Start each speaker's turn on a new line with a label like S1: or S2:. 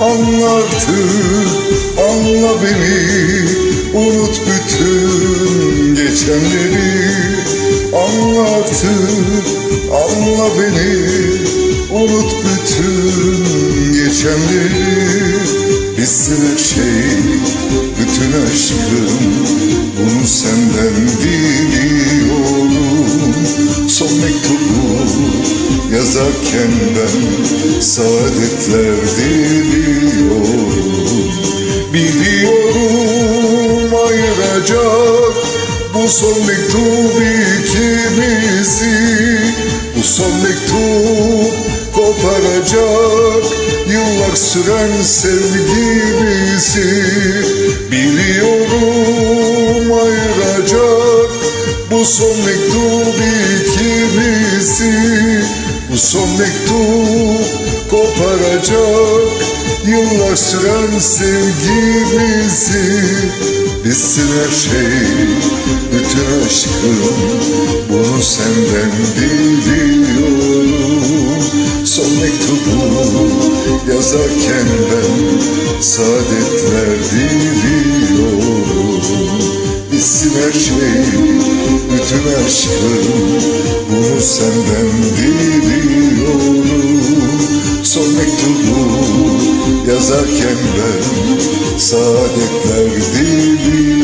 S1: artık anla beni Unut bütün geçenleri. Anla artık anla beni Unut bütün geçenleri. Bitsin her şey bütün aşkım Son mektubu yazarken ben Saadetler diliyorum. Biliyorum ayıracak Bu son mektup ikimizi. Bu son mektup koparacak Yıllar süren sevgimizi. Biliyorum ayıracak Bu son mektup Bu son mektup koparacak Yıllar süren sevgimizi. Bitsin her şey bütün aşkım Bunu senden diliyorum. Son mektubu yazarken ben Saadetler diliyorum Bitsin her şey bütün aşkım Bunu senden diliyorum Son mektubu yazarken ben Saadetler diliyorum